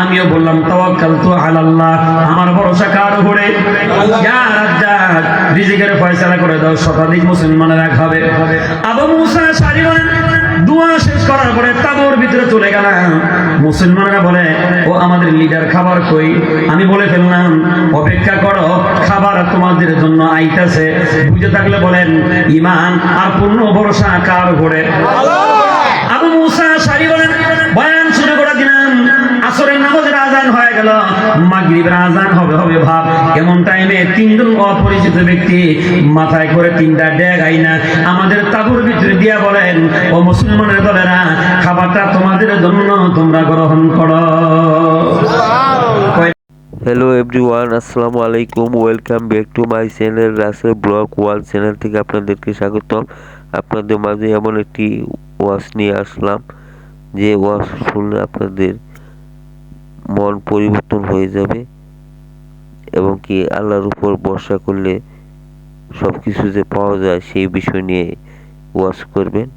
আমিও বললাম তাওয়াক্কাল তো আলাল্লাহ আমার ভরসা কার উপরে? ইয়া রাজ্জাক রিজিকের ফয়সালা করে দাও শতাধিক মুসলমানেরা খাবে আবু মুসা সারি বলেন দোয়া শেষ করার পরে তাবুর ভিতরে চলে গেলাম। মুসলমানরা বলে ও আমাদের লিডার খাবার কই? আমি বলে ফেললাম অপেক্ষা করো খাবার তোমাদের জন্য আইতাছে। বুঝে থাকলে বলেন ইমান আর পূর্ণ ভরসা কার উপরে? আবু মুসা সারি বলেন গেল। মাগরিবের আজান হবে হবে ভাব। এমন টাইমে তিনজন অপরিচিত ব্যক্তি মাথায় করে তিনটা ড্যাগ আইনা আমাদের তাবুর ভিতরে দিয়া বলেন ও মুসলমানের দলেরা খাবারটা তোমাদের জন্য তোমরা গ্রহণ করো। হ্যালো এভরিওয়ান আসসালামু আলাইকুম। Welcome back to my channel Rasel blog wall channel থেকে আপনাদেরকে স্বাগতম। আপনাদের মাঝে এমন একটি ওয়াশ নিয়ে আসলাম। যে ওয়াশ শুনলে আপনাদের মন পরিবর্তন হয়ে যাবে এবং কি আল্লাহর উপর ভরসা করলে সব কিছু যে পাওয়া যায় সেই বিষয় নিয়ে ওয়াশ করবেন।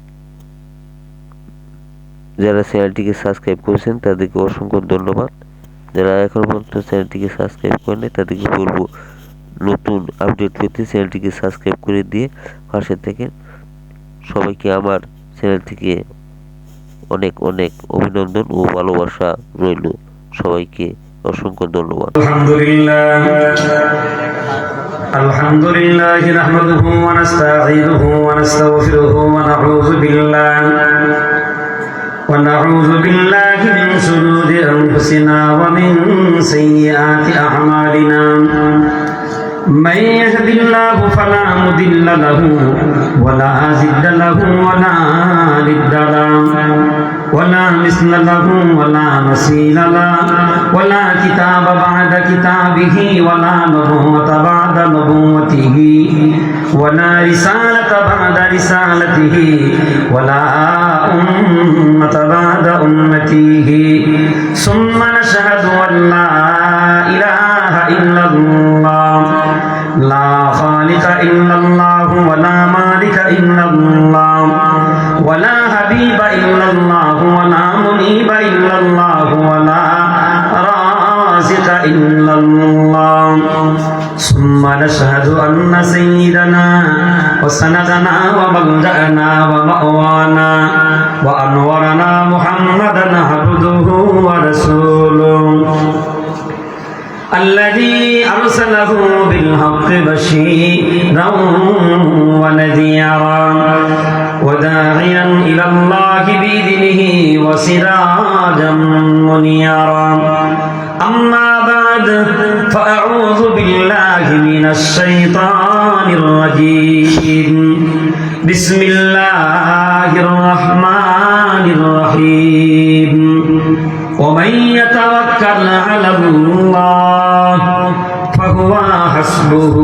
যারা চ্যানেলটিকে সাবস্ক্রাইব করেছেন তাদেরকে অসংখ্য ধন্যবাদ। যারা এখন পর্যন্ত চ্যানেলটিকে সাবস্ক্রাইব করেনি তাদেরকে বলব, নতুন আপডেট পেতে চ্যানেলটিকে সাবস্ক্রাইব করে দিয়ে পাশে থেকে সবাইকে আমার চ্যানেল থেকে অনেক অনেক অভিনন্দন ও ভালোবাসা রইল। সবাইকে অসংখ্য ধন্যবাদ الحمد لله الحمد لله نحمده ونستعينه ونستغفره ونعوذ بالله ونعوذ بالله من شرور أنفسنا ومن سيئات أعمالنا من يهد الله فلا مضل له ولا زد له ولا ند له ولا مثل له ولا مثيل له ولا كتاب بعد كتابه ولا نبوة بعد نبوته. ولا رسالة بعد رسالته. ولا أمة بعد أمته. ثم نشهد أن لا إله إلا الله. لا خالق إلا الله ولا مالك إلا الله. ولا حبيب إلا الله ولا منيب إلا الله ولا رازق إلا الله. ثم نشهد أن سيدنا وسندنا وملجأنا ومأوانا وأنورنا محمدا عبده ورسوله. الذي أرسله بالحق بشيرا ونذيرا وداعيا إلى الله بإذنه وسراجا منيرا. أما بعد فأعوذ بالله من الشيطان الرجيم. بسم الله الرحمن الرحيم. ومن يتوكل على الله حسبه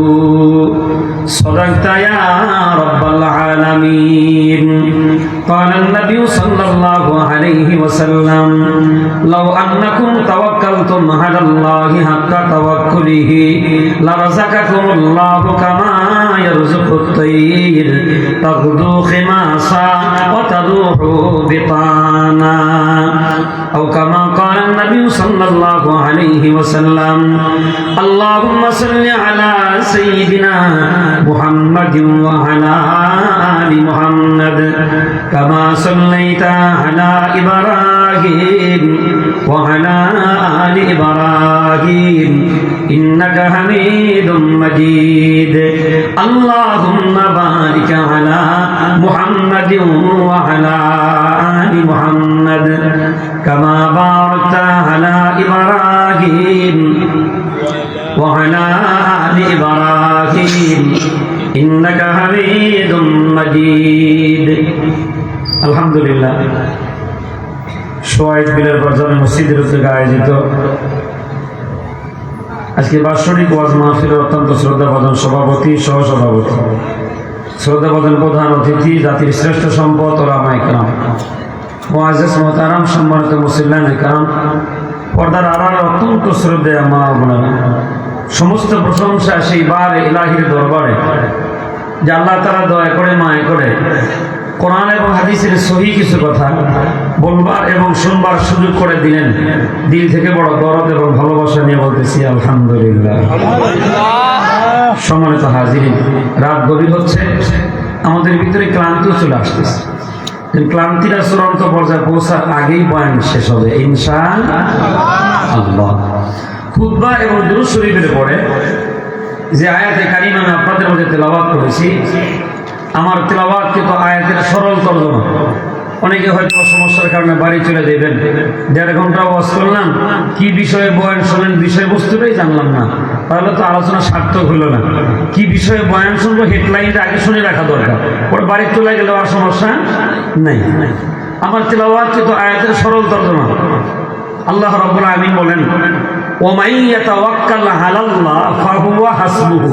صدقت يا رب العالمين قال النبي صلى الله عليه وسلم لو أنكم توكلتم على الله حق توكله لرزقكم الله كما يرزق الطير تغدو خماصا وتروح بطانا أو كما قال النبي صلى الله عليه وسلم اللهم صل على سيدنا محمد وعلى آل محمد كما صليت على إبراهيم وعلى آل إبراهيم إنك حميد مجيد اللهم بارك على محمد وعلى آل محمد كما باركت على إبراهيم وعلى آل إبراهيم إنك حميد مجيد الحمد لله সোয়াইদ বিলের বর্জনে মসজিদের উদ্যোগে আয়োজিত আজকে বাৎসরিক ওয়াজ মাহফিলের অত্যন্ত শ্রদ্ধাভাজন সভাপতি সহ সভাপতি শ্রদ্ধাভাজন প্রধান অতিথি, জাতির শ্রেষ্ঠ সম্পদ ও রামা ইকরাম মোয়াজেস মোহতারাম, সম্মানিত মুসিল্লান ইকরাম পর্দার আড়াল অত্যন্ত শ্রদ্ধেয় মা বোনেরা। সমস্ত প্রশংসা সেই বার ইলাহির দরবারে, যে আল্লাহ তারা দয়া করে, মায় করে, কোরআন এবং হাদিসের সহি কিছু কথা বলবার এবং শুনবার সুযোগ করে দিলেন। দিল থেকে বড় দরদ এবং ভালোবাসা নিয়ে বলতেছি, আলহামদুলিল্লাহ। সম্মানিত হাজির রাত গভীর হচ্ছে, আমাদের ভিতরে ক্লান্তিও চলে আসতেছে। কিন্তু ক্লান্তিরা চূড়ান্ত পর্যায়ে পৌঁছার আগেই বয়ান শেষ হবে আল্লাহ। খুতবা এবং দুরুদ শরীফের পরে যে আয়াতে কারিম আমি আপনাদের মধ্যে তেলাওয়াত করেছি, আমার তেলাওয়াত কিন্তু আয়াতের সরল তর্জমা অনেকে হয়তো সমস্যার কারণে বাড়ি চলে দেবেন দেড় ঘণ্টা ওয়াজ করলাম, কি বিষয়ে বয়ান শোনেন বিষয়বস্তুটাই জানলাম না। তাহলে তো আলোচনা সার্থক হলো না। কি বিষয়ে বয়ান শুনব হেডলাইনটা আগে শুনে রাখা দরকার। পরে বাড়ি চলে গেলে আর সমস্যা নেই। আমার তেলাওয়াত কিন্তু আয়াতের সরল তর্জমা? আল্লাহ রাব্বুল আলামিন বলেন ওমাই ইয়াতাওয়াক্কাল আলাল্লাহ ফাহুয়া হাসবুহু।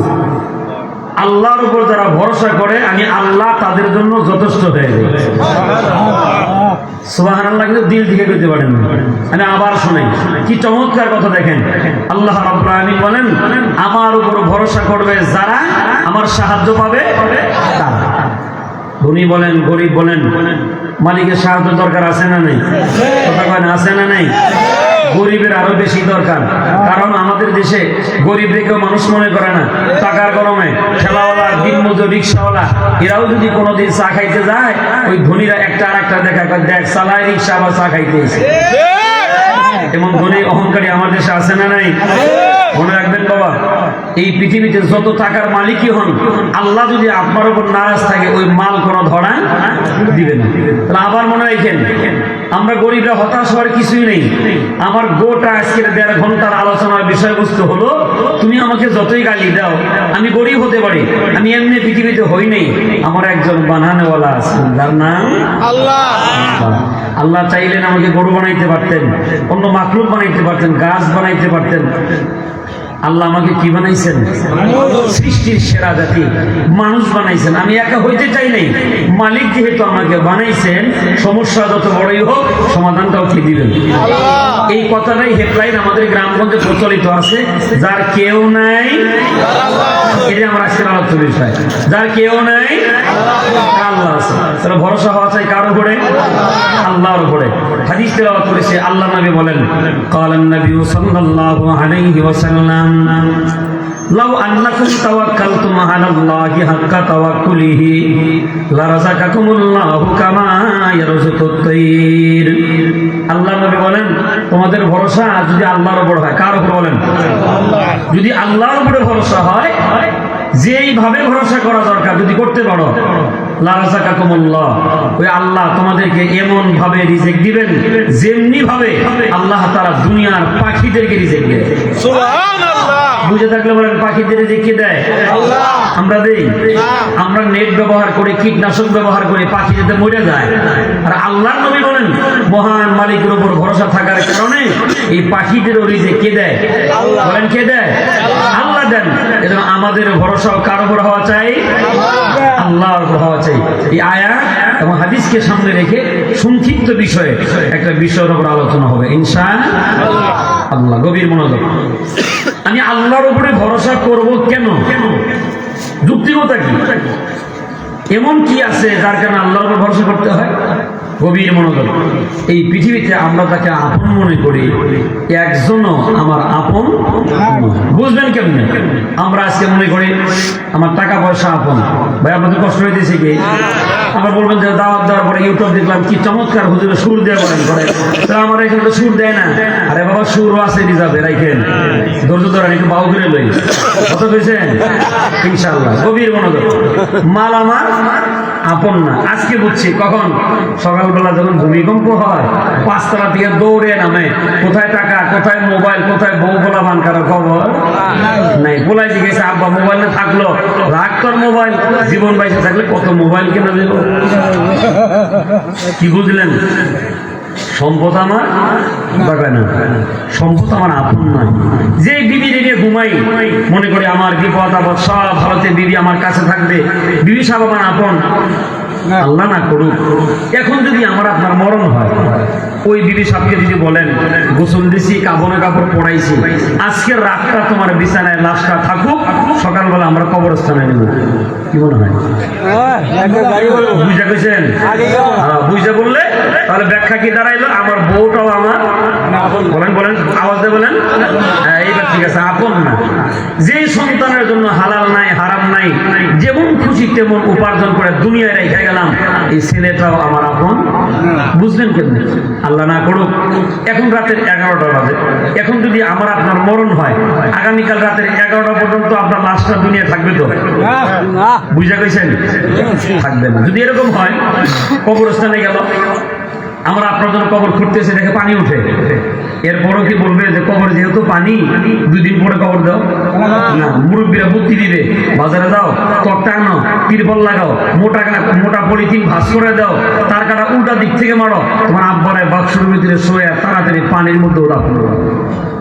আল্লাহর উপর যারা ভরসা করে, আমি আল্লাহ তাদের জন্য যথেষ্ট হয়ে কিন্তু দিল থেকে পারেন আবার কি চমৎকার কথা দেখেন। আল্লাহ বলেন, আমার উপর ভরসা করবে যারা আমার সাহায্য পাবে ধনী বলেন, গরিব বলেন, মালিকের সাহায্য দরকার আছে না নেই? কথা আছে না নেই? গরিবের আরও বেশি দরকার। কারণ আমাদের দেশে গরিব রেখে মানুষ মনে করে না। টাকার গরমে ঠেলাওয়ালা, দিনমজুর, রিক্সাওয়ালা, এরাও যদি কোনোদিন চা খাইতে যায়, ওই ধনীরা একটা আর একটা দেখা দেখ সালাই রিক্সা বা চা খাইতে এমন ধনী অহংকারী আমার দেশে আছে না নাই? মনে রাখবেন বাবা এই পৃথিবীতে যত টাকার মালিকই হন আল্লাহ যদি আপনার উপর নারাজ থাকে ওই মাল কোনো ধরা দিবে না। তাহলে আবার মনে রাখেন আমরা গরিবরা হতাশ হওয়ার কিছুই নেই। আমার গোটা আজকের দেড় ঘণ্টার আলোচনার বিষয়বস্তু হলো তুমি আমাকে যতই গালি দাও আমি গরিব হতে পারি আমি এমনি পৃথিবীতে হই নেই। আমার একজন বানানেওয়ালা আছে যার নাম আল্লাহ। আল্লাহ চাইলেন আমাকে গরু বানাইতে পারতেন অন্য মাকলুক বানাইতে পারতেন গাছ বানাইতে পারতেন। আল্লাহ আমাকে কি বানাইছেন? সৃষ্টির সেরা জাতি। মানুষ বানাইছেন। আমি একা হইতে চাই নাই। মালিক যেহেতু আমাকে বানাইছেন সমস্যা যত বড়ই হোক সমাধানটাও কি দিবেন? এই কথাটাই হেডলাইন আমাদের গ্রামগঞ্জে প্রচলিত আছে। যার কেউ নাই এটা আমার আজকের আলোচ্য বিষয়। যার কেউ নাই আল্লাহ আছে তাহলে ভরসা হওয়া চাই কার উপরে? আল্লাহর উপরে। হাদিস তেলাওয়াত করেছে আল্লাহ নবী বলেন কালান নবী সাল্লাল্লাহু আলাইহি ওয়াসাল্লাম লাউ আন্নাকুম তাওয়াক্কালতুম আলাল্লাহি হাক্কা তাওয়াক্কুলিহি লারাযাকাকুমুল্লাহু কামা ইয়ারযুকুত আল্লাহ নবী বলেন তোমাদের ভরসা যদি আল্লাহর উপর হয় কার উপর বলেন? যদি আল্লাহর উপরে ভরসা হয় যেইভাবে ভরসা করা দরকার যদি করতে পারো। ওই আল্লাহ তোমাদেরকে এমন ভাবে রিজেক্ট দিবেন যেমনি ভাবে আল্লাহ তারা দুনিয়ার পাখিদেরকে রিজেক্ট দেয়। বুঝে থাকলে বলেন পাখিদের কে দেয়? আমরা দেই। আমরা নেট ব্যবহার করে কীটনাশক ব্যবহার করে পাখি যাতে মরে যায়। আর আল্লাহ নবী বলেন মহান মালিকের উপর ভরসা থাকার কারণে এই পাখিদের যে কে দেয়? বলেন কে দেয়? দেন। এজন্য আমাদের ভরসা কার উপর হওয়া চাই? আল্লাহর উপর হওয়া চাই। এই আয়া এবং হাদিসকে সামনে রেখে সংক্ষিপ্ত বিষয়ে একটা বিষয়ের উপর আলোচনা হবে। ইনশা আল্লাহ, গভীর মনোযোগ। আমি আল্লাহর উপরে ভরসা করব কেন? যুক্তিমতা কি? এমন কি আছে যার কারণে আল্লাহর উপর ভরসা করতে হয়? গভীর মনোযোগ। এই পৃথিবীতে আমরা তাকে আপন মনে করি, একজনও আমার আপন বুঝবেন কেমনে? আমরা আজকে মনে করি, আমার টাকা পয়সা আপন। ভাই, আপনাদের কষ্ট হইতেছে কি? আবার বলবেন যে দাওয়াত দেওয়ার পরে ইউটিউব দেখলাম, কি চমৎকার হুজুরে সুর দেওয়া বলেন করে। তো আমার এখানে তো সুর দেয় না। আরে বাবা, সুরও আছে রিজার্ভে রাখেন ধৈর্য ধরেন, একটু বাউ করে লই। কত পেয়েছেন ইনশাল্লাহ গভীর মনোযোগ। মাল আমার আপন না। আজকে বুঝছি, কখন? সকালবেলা যখন ভূমিকম্প হয়, পাঁচতলা থেকে দৌড়ে নামে। কোথায় টাকা, কোথায় মোবাইল, কোথায় বউ বলা বান কারও খবর? নাই। বলাই জিজ্ঞেস, আব্বা, মোবাইল না থাকল? রাখ তোর মোবাইল। জীবন বাইসে থাকলে কত মোবাইল কেনা দেবো? কি বুঝলেন? সম্পদ আমার? সম্পদ আমার আপন নয়। যে বিবি রেখে ঘুমাই মনে করি আমার বিপদ আপদ সব ভারতে বিবি আমার কাছে থাকবে। বিবি সব আমার আপন। আল্লাহ না করুক। এখন যদি আমার আপনার মরণ হয় ওই বিবি সাহেবকে যদি বলেন গোসল দিছি কাবনে কাপড় পড়াইছি আজকের রাতটা তোমার বিছানায় লাশটা থাকুক সকালবেলা আমরা কবরস্থানে নেব। কি মনে হয়? বুঝা কইছেন হ্যাঁ, বুঝা বললে তাহলে ব্যাখ্যা কি দাঁড়াইলো? আমার বউটাও আমার বলেন বলেন আওয়াজ দিয়ে বলেন। হ্যাঁ, এইবার ঠিক আছে আপন না। যে সন্তানের জন্য হালাল নাই হারাম নাই যেমন খুশি তেমন উপার্জন করে দুনিয়ায় রেখে গেলাম এই ছেলেটাও আমার আপন। বুঝলেন কেন আল্লাহ না করুক এখন রাতের এগারোটা বাজে। এখন যদি আমার আপনার মরণ হয় আগামীকাল রাতের এগারোটা পর্যন্ত আপনার লাশটা দুনিয়া থাকবে তো? বুঝা গেছেন? থাকবে না। যদি এরকম হয় কবরস্থানে গেল। আমরা আপনাদের কবর খুঁড়তেছি দেখে পানি উঠে। এরপরও কি বলবে যে কবর যেহেতু পানি, দুদিন পরে কবর দাও? না, মুরব্বীরা বুদ্ধি দিবে, বাজারে দাও তরটা আনো, তিরপল লাগাও, মোটা মোটা পলিথিন ভাস করে দাও, তার কাটা উল্টা দিক থেকে মারো। তোমার আব্বারে বাক্সর ভিতরে শোয়া তাড়াতাড়ি পানির মধ্যে ওরা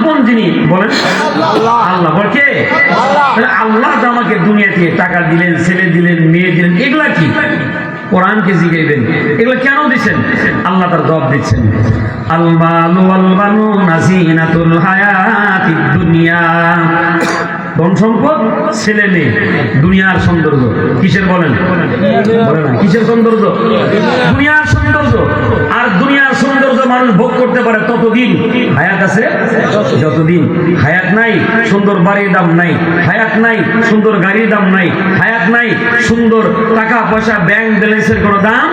আপন যিনি বলেন আল্লাহ। বল কে? তাহলে আল্লাহ তো আমাকে দুনিয়াতে টাকা দিলেন ছেলে দিলেন মেয়ে দিলেন এগুলা কি? কোরআনকে জিগাইবেন। এগুলো কেন দিচ্ছেন আল্লাহ তার জবাব দিচ্ছেন। ধন সম্পদ ছেলে মেয়ে দুনিয়ার সৌন্দর্য। কিসের বলেন? বলে না কিসের সৌন্দর্য? দুনিয়ার সৌন্দর্য। আর দুনিয়ার সৌন্দর্য মানুষ ভোগ করতে পারে ততদিন। হায়াত আছে? যতদিন। হায়াত নাই, সুন্দর বাড়ির দাম নাই। হায়াত নাই, সুন্দর গাড়ির দাম নাই। হায়াত নাই, সুন্দর টাকা পয়সা ব্যাংক ব্যালেন্সের কোনো দাম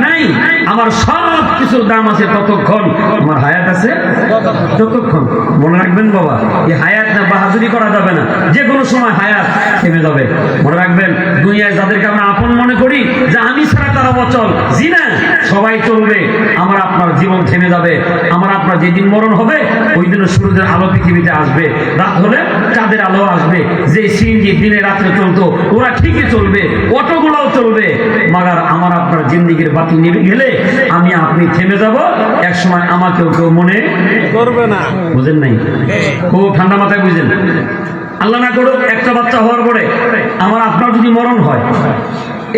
নাই। আমার সব কিছুর দাম আছে ততক্ষণ। আমার হায়াত আছে? যতক্ষণ মনে রাখবেন বাবা, এই হায়াত না বাহাদুরি করা যাবে না। যে কোনো সময় হায়াত থেমে যাবে। মনে রাখবেন, দুনিয়ায় যাদেরকে আমরা আপন মনে করি যে আমি ছাড়া তারা অচল। জি না সবাই চলবে আমার আপনার জীবন থেমে যাবে আমার আপনার যেদিন মরণ হবে ওই দিন সূর্যের আলো পৃথিবীতে আসবে। রাত হলে চাঁদের আলো আসবে। যে সিএনজি দিনে রাত্রে চলতো ওরা ঠিকই চলবে অটোগুলোও চলবে। মাগার আমার আপনার জিন্দিগির বাতি নেমে গেলে আমি আপনি থেমে যাব এক সময় আমাকেও কেউ মনে করবে না। বুঝেন নাই? খুব ঠান্ডা মাথায় বুঝেন। আল্লাহ না করুক একটা বাচ্চা হওয়ার পরে আমার আপনার যদি মরণ হয়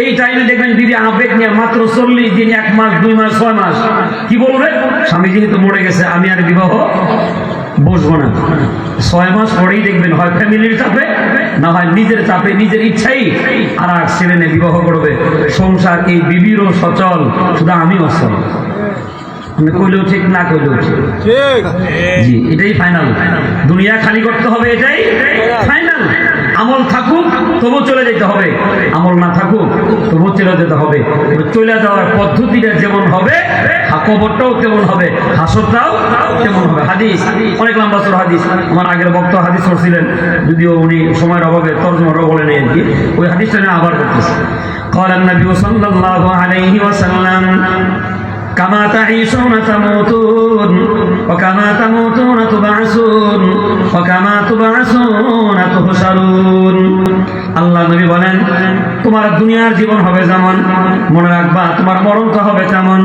এই টাইমে দেখবেন দিদি আবেগ নিয়ে মাত্র চল্লিশ দিন এক মাস দুই মাস ছয় মাস। কি বলবে? স্বামী যেহেতু মরে গেছে আমি আর বিবাহ বসবো না। ছয় মাস পরেই দেখবেন হয় ফ্যামিলির চাপে না হয় নিজের চাপে নিজের ইচ্ছাই আর আর ছেলে নিয়ে বিবাহ করবে। সংসার এই বিবিরও সচল শুধু আমি অসল আমি কইলেও ঠিক না কইলেও ঠিক। ঠিক। জি এটাই ফাইনাল দুনিয়া খালি করতে হবে এটাই ফাইনাল আমল থাকুক তবু চলে যেতে হবে আমল না থাকুক তবু চলে যেতে হবে এবার চলে যাওয়ার পদ্ধতিটা যেমন হবে হা- কবরটাও তেমন হবে হাসরটাও তেমন হবে হাদিস অনেক লম্বা সর হাদিস আমার আগের বক্ত হাদিস করছিলেন যদিও উনি সময়ের অভাবে তর্জমারও বলেন আর কি ওই হাদিসটা নিয়ে আবার করতেছি قال النبي صلى الله عليه وسلم كما تعيشون تموتون وكما تموتون تبعثون وكما تبعثون تحشرون আল্লাহ নবী বলেন, তোমার দুনিয়ার জীবন হবে যেমন, মনে রাখবা, তোমার মরণ তো হবে তেমন।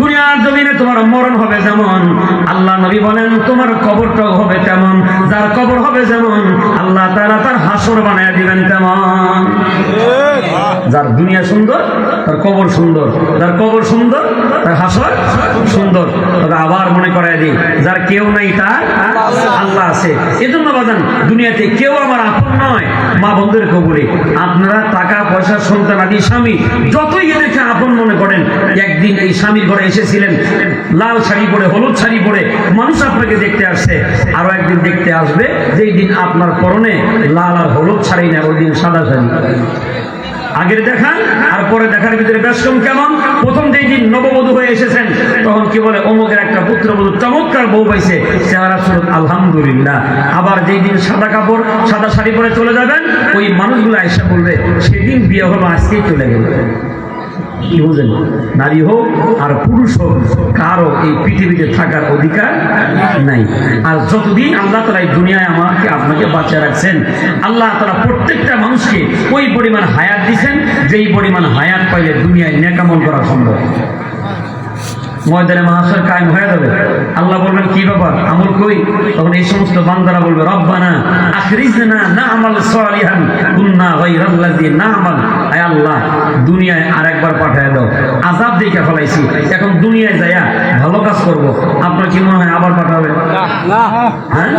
দুনিয়ার জমিনে তোমার মরণ হবে যেমন, আল্লাহ নবী বলেন, তোমার কবরটাও হবে তেমন। যার কবর হবে যেমন, আল্লাহ তারা তার হাসর বানায় দিবেন তেমন। যার দুনিয়া সুন্দর, তার কবর সুন্দর। যার কবর সুন্দর, তার হাসর সুন্দর। তবে আবার মনে করায় দিই, যার কেউ নাই তার আল্লাহ আছে। এজন্য বাজান, দুনিয়াতে কেউ আমার আপন নয় মা বন্ধুর কবরে। আপনারা টাকা, পয়সা, সন্তান আদি, স্বামী, যতই এদেরকে আপন মনে করেন, একদিন এই স্বামীর ঘরে এসেছিলেন, লাল শাড়ি পরে, হলুদ শাড়ি পরে, মানুষ আপনাকে দেখতে আসছে। আরও একদিন দেখতে আসবে, যেই দিন আপনার পরনে লাল আর হলুদ শাড়ি না ওই দিন সাদা শাড়ি। আগের দেখান আর পরে দেখার ভিতরে বেশ কেমন? প্রথম যেই দিন নববধূ হয়ে এসেছেন, তখন কি বলে, অমুকের একটা পুত্রবধূ চমৎকার বউ পাইছে, চেহারা সুরত, আলহামদুলিল্লাহ। আবার যেই দিন সাদা কাপড়, সাদা শাড়ি পরে চলে যাবেন, ওই মানুষগুলো এসে বলবে, সেদিন বিয়ে হলো, আজকেই চলে গেল। কি বুঝেন? নারী হোক আর পুরুষ হোক, কারও পৃথিবীতে থাকার অধিকার নাই। আর যতদিন আল্লাহ তালা এই দুনিয়ায় আমাকে, আপনাকে বাঁচিয়ে রাখছেন, আল্লাহ তালা প্রত্যেকটা মানুষকে ওই পরিমাণ হায়াত দিছেন, যেই পরিমাণ হায়াত পাইলে দুনিয়ায় নেকামল করা সম্ভব। ময়দানে মহাশয় কায়েম হয়ে যাবে। আল্লাহ বলবেন, কি ব্যাপার? আমল কই তখন এই সমস্ত বান্দারা বলবে, রব্বানা আখরিজনা না আমাল সালিহান কুন্না গায়রাল্লাযী না আমাল আয় আল্লাহ, দুনিয়ায় আরেকবার পাঠায় দাও। আযাব দেখে ফলাইছি। এখন দুনিয়ায় যায়া ভালো কাজ করব। আপনার কি মনে হয় আবার পাঠাবে হ্যাঁ?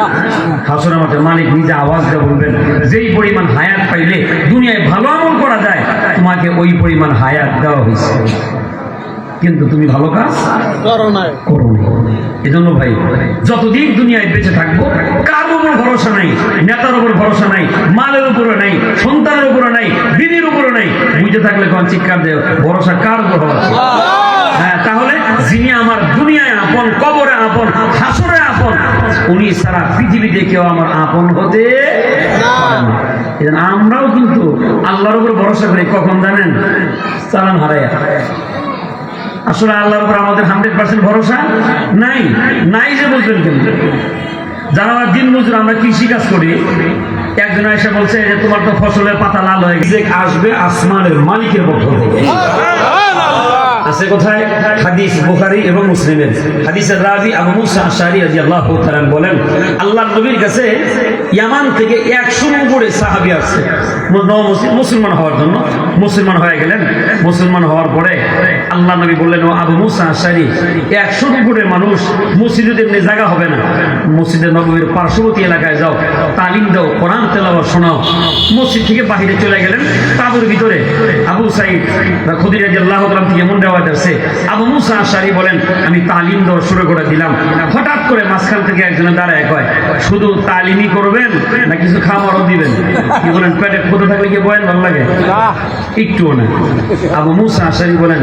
হাসুর মাঠে মালিক নিজে আওয়াজ দিয়ে বলবেন, যেই পরিমাণ হায়াত পাইলে দুনিয়ায় ভালো আমল করা যায়, তোমাকে ওই পরিমাণ হায়াত দেওয়া হয়েছে। কিন্তু তুমি ভালো কাজ করো এই জন্য ভাই যতদিন দুনিয়ায় বেঁচে থাকব কার উপর ভরসা নাই নেতার উপর ভরসা নাই মালের উপরে নাই সন্তানের উপরে নাই দিদির উপরে নাই। বুঝে থাকলে কোন চিৎকার দেয়? ভরসা কার উপর হ্যাঁ তাহলে যিনি আমার দুনিয়ায় আপন কবরে আপন হাসরে আপন উনি সারা পৃথিবীতে কেউ আমার আপন হতে আমরাও কিন্তু আল্লাহর উপর ভরসা করি। কখন জানেন? চালান হারাইয়া। আসলে আল্লাহর উপর আমাদের হান্ড্রেড পার্সেন্ট ভরসা নাই। নাই যে বলতেন কেন? যারা দিন মজুর আমরা কৃষি কাজ করি। একজন এসে বলছে যে তোমার তো ফসলের পাতা লাল হয়ে গেছে। আসবে আসমানের মালিকের পক্ষ থেকে। আছে কোথায়? হাদিস বুখারী এবং মুসলিমের। হাদিসের রাবি আবু মুসা আশারি তাআলা বলেন নবীর কাছে ইয়ামান থেকে 100 উপরে সাহাবী আসছে মুসলমান হওয়ার জন্য। মুসলমান হয়ে গেলেন। মুসলমান হওয়ার পরে আল্লাহ নবী বললেন, ও আবু মুসা আশারি 100 উপরে মানুষ মসজিদে এমনি জায়গা হবে না। মসজিদে নবীর পার্শ্ববর্তী এলাকায় যাও, তালিম দাও, কোরআন তেলাওয়াত শোনাও। মসজিদ থেকে বাহিরে চলে গেলেন। তাবুর ভিতরে আবু সাইদ খুদির রাদিয়াল্লাহু তাআলা থেকে এমন দেওয়া যাচ্ছে আবু মুসা আশারি বলেন আমি তালিম দেওয়া শুরু করে দিলাম। হঠাৎ করে মাঝখান থেকে একজনে দাঁড়ায় কয় শুধু তালিমই করবেন না কিছু খাবারও দিবেন? কি বলেন পেটে ক্ষুদে থাকলে কি বয়েন ভালো লাগে? একটুও না। আবু মুসা আশারি বলেন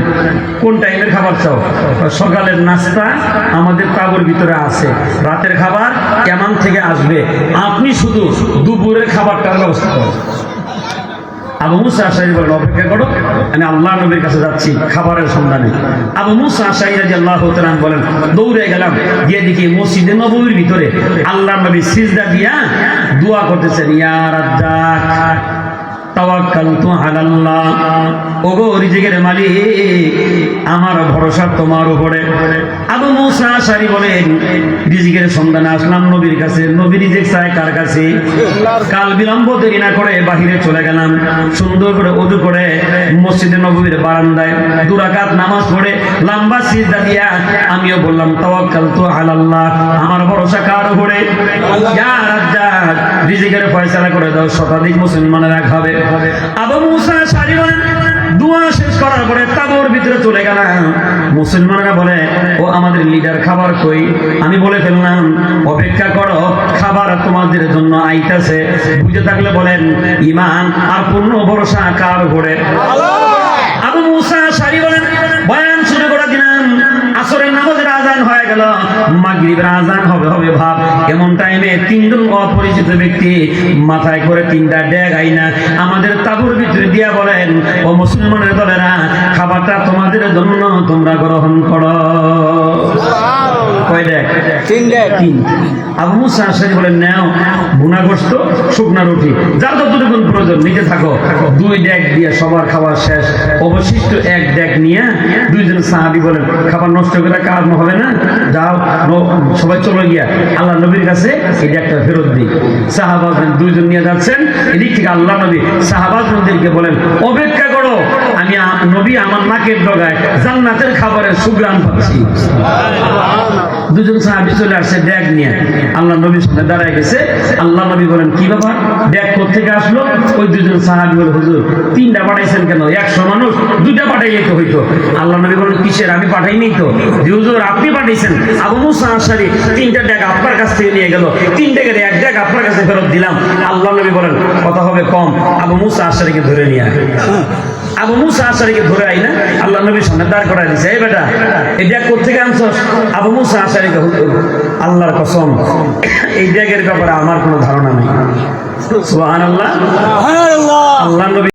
কোন টাইমের খাবার চাও? সকালের নাস্তা আমাদের তাবুর ভিতরে আছে। রাতের খাবার কেমন থেকে আসবে? আপনি শুধু দুপুরের খাবারটার ব্যবস্থা করেন। আবু মুসা আশারি বলেন, অপেক্ষা করো, আমি আল্লাহ নবীর কাছে যাচ্ছি, খাবারের সন্ধানে। আবু মুসা আশারি রাজি আল্লাহ তাআলা বলেন, দৌড়ে গেলাম, গিয়ে দেখি মসজিদে নবীর ভিতরে আল্লাহ নবী সিজদা দিয়া দোয়া করতেছেন, ইয়া তাওয়াক্কালতু আলাল্লাহ। ওগো আমার ভরসা তোমার উপরে। আবু মুসা আশারি বলেন, রিজিকের সন্ধানে আসলাম নবীর কাছে। নবী রিজিক চায় কার কাছে? কাল বিলম্ব দেরি না করে বাহিরে চলে গেলাম। সুন্দর করে উদু করে মসজিদে নবীর বারান্দায় দুরাকাত নামাজ পড়ে লম্বা সিজদা দিয়া আমিও বললাম তাওয়াক্কালতু আলাল্লাহ, আমার ভরসা কার উপরে? ইয়া রাজ্জাক, রিজিকের ফয়সালা করে দাও, শতাধিক মুসলমানেরা হবে। আবু মুসা সারি বলেন দোয়া শেষ করার পরে তাবর ভিতরে চলে গেলাম। মুসলমানরা বলে ও আমাদের লিডার খাবার কই? আমি বলে ফেললাম অপেক্ষা করো খাবার তোমাদের জন্য আইতাছে। বুঝে থাকলে বলেন ইমান আর পূর্ণ ভরসা কার ঘরে আবু মুসা সারি বলেন বয়ান শুরু করে দিলাম আসরের আজান হয়ে গেল। মাগরিবের আজান হবে হবে ভাব। এমন টাইমে তিনজন অপরিচিত ব্যক্তি মাথায় করে তিনটা ড্যাগ আইনা আমাদের তাবুর ভিতরে দিয়া বলেন, ও মুসলমানের দলেরা, খাবারটা তোমাদের জন্য তোমরা গ্রহণ করো। কয় ড্যাগ তিন ডেক তিন। আবু মুসা আশারি বলেন নাও ভুনা শুকনা রুটি। যার যতটুকু প্রয়োজন নিতে থাকো। দুই ডেক দিয়ে সবার খাবার শেষ। অবশিষ্ট এক ডেক নিয়ে দুইজন সাহাবি বলেন খাবার নষ্ট করে কাজ হবে না? যাও সবাই চলে গিয়া আল্লাহ নবীর কাছে এই ডেকটা ফেরত দিই। সাহাবাজ দুইজন নিয়ে যাচ্ছেন এদিক থেকে আল্লাহ নবী সাহাবাজদেরকে বলেন অপেক্ষা করো আমি নবী আমার নাকের ডগায় জান্নাতের খাবারের সুগ্রাম পাচ্ছি। দুজন সাহাবি চলে আসছে ড্যাগ নিয়ে। আল্লাহ নবীর সামনে দাঁড়ায় গেছে। আল্লাহ নবী বলেন, কি ব্যাপার? ড্যাগ থেকে আসলো? ওই দুজন সাহাবি বলে, হুজুর, তিনটা পাঠাইছেন কেন? একশো মানুষ দুটা পাঠাইলে তো হইতো। আল্লাহ নবী বলেন, কিসের? আমি পাঠাইনি তো। হুজুর, আপনি পাঠাইছেন? আবু মুসা আশারি তিনটা ড্যাগ আপনার কাছ থেকে নিয়ে গেল। তিন ড্যাগের এক ড্যাগ আপনার কাছে ফেরত দিলাম। আল্লাহ নবী বলেন, কথা হবে কম। আবু মুসা আশারিকে ধরে নিয়ে আবু মুসা আশারিকে ধরে আই না আল্লাহ নবীর সামনে দাঁড় করাই দিছে এই বেটা এটা কোথেকে আনছস? আবু মুসা আশারিকে হুজুর, আল্লাহর কসম এই ব্যাগের ব্যাপারে আমার কোনো ধারণা নেই। সুবহানাল্লাহ। আল্লাহ নবী